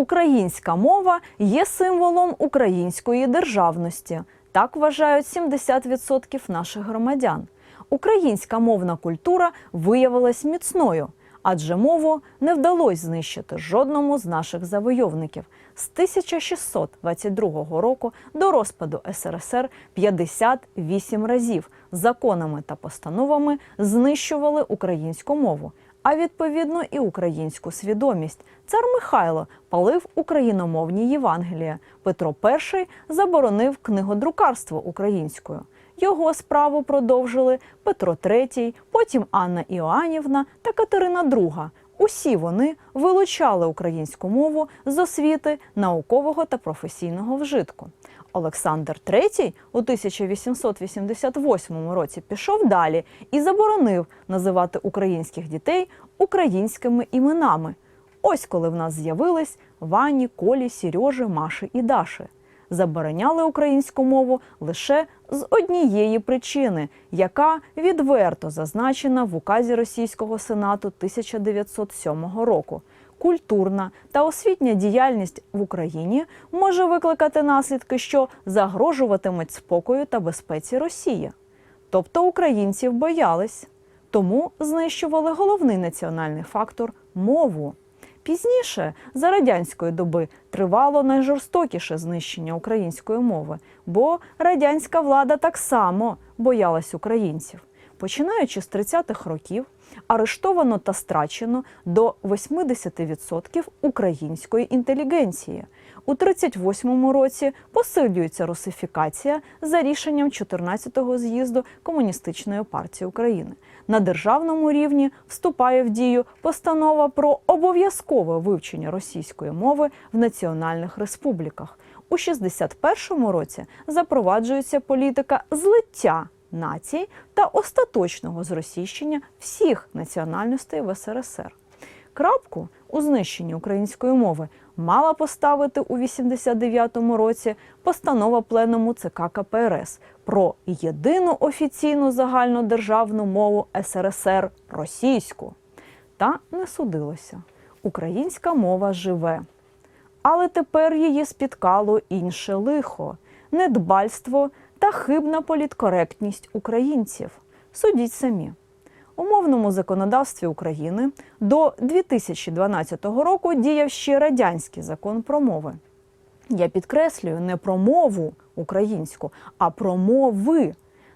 Українська мова є символом української державності. Так вважають 70% наших громадян. Українська мовна культура виявилась міцною, адже мову не вдалося знищити жодному з наших завойовників. З 1622 року до розпаду СРСР 58 разів законами та постановами знищували українську мову, а відповідно і українську свідомість. Цар Михайло палив україномовні Євангелія. Петро І заборонив книгодрукарство українською. Його справу продовжили Петро III, потім Анна Іоанівна та Катерина II. Усі вони вилучали українську мову з освіти, наукового та професійного вжитку. Олександр III у 1888 році пішов далі і заборонив називати українських дітей українськими іменами. Ось коли в нас з'явились Вані, Колі, Сережі, Маші і Даші. Забороняли українську мову лише з однієї причини, яка відверто зазначена в указі Російського сенату 1907 року. Культурна та освітня діяльність в Україні може викликати наслідки, що загрожуватимуть спокою та безпеці Росії. Тобто українців боялись, тому знищували головний національний фактор мову. Пізніше, за радянської доби, тривало найжорстокіше знищення української мови, бо радянська влада так само боялась українців. Починаючи з 30-х років, арештовано та страчено до 80% української інтелігенції. У 38-му році посилюється русифікація за рішенням 14-го з'їзду Комуністичної партії України. На державному рівні вступає в дію постанова про обов'язкове вивчення російської мови в національних республіках. У 61-му році запроваджується політика злиття націй та остаточного зросійщення всіх національностей в СРСР. Крапку у знищенні української мови мала поставити у 89-му році постанова пленуму ЦК КПРС про єдину офіційну загальнодержавну мову СРСР російську. Та не судилося. Українська мова живе. Але тепер її спіткало інше лихо недбальство та хибна політкоректність українців. Судіть самі. У мовному законодавстві України до 2012 року діяв ще радянський закон про мови. Я підкреслюю не про мову українську, а про мови.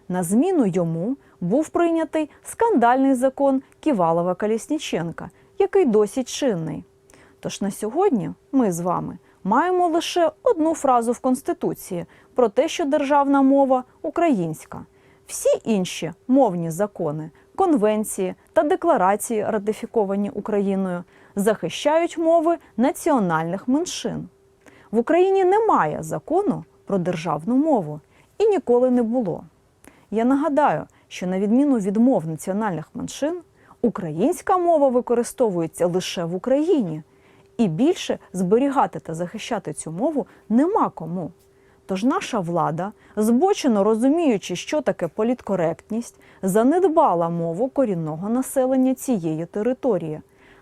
На зміну йому був прийнятий скандальний закон Ківалова Калісніченка, який досі чинний. Тож на сьогодні ми з вами маємо лише одну фразу в Конституції про те, що державна мова українська. Всі інші мовні закони, конвенції та декларації, ратифіковані Україною, захищають мови національних меншин. В Україні немає закону про державну мову і ніколи не було. Я нагадаю, що на відміну від мов національних меншин, українська мова використовується лише в Україні, і більше зберігати та захищати цю мову нема кому. Тож наша влада, збочено розуміючи, що таке політкоректність, занедбала мову корінного населення цієї території.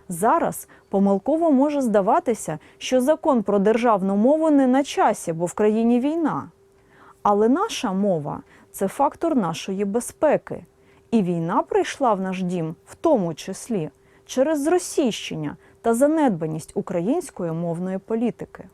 Зараз помилково може здаватися, що закон про державну мову не на часі, бо в країні війна. Але наша мова це фактор нашої безпеки. І війна прийшла в наш дім, в тому числі, через зросійщення та занедбаність української мовної політики.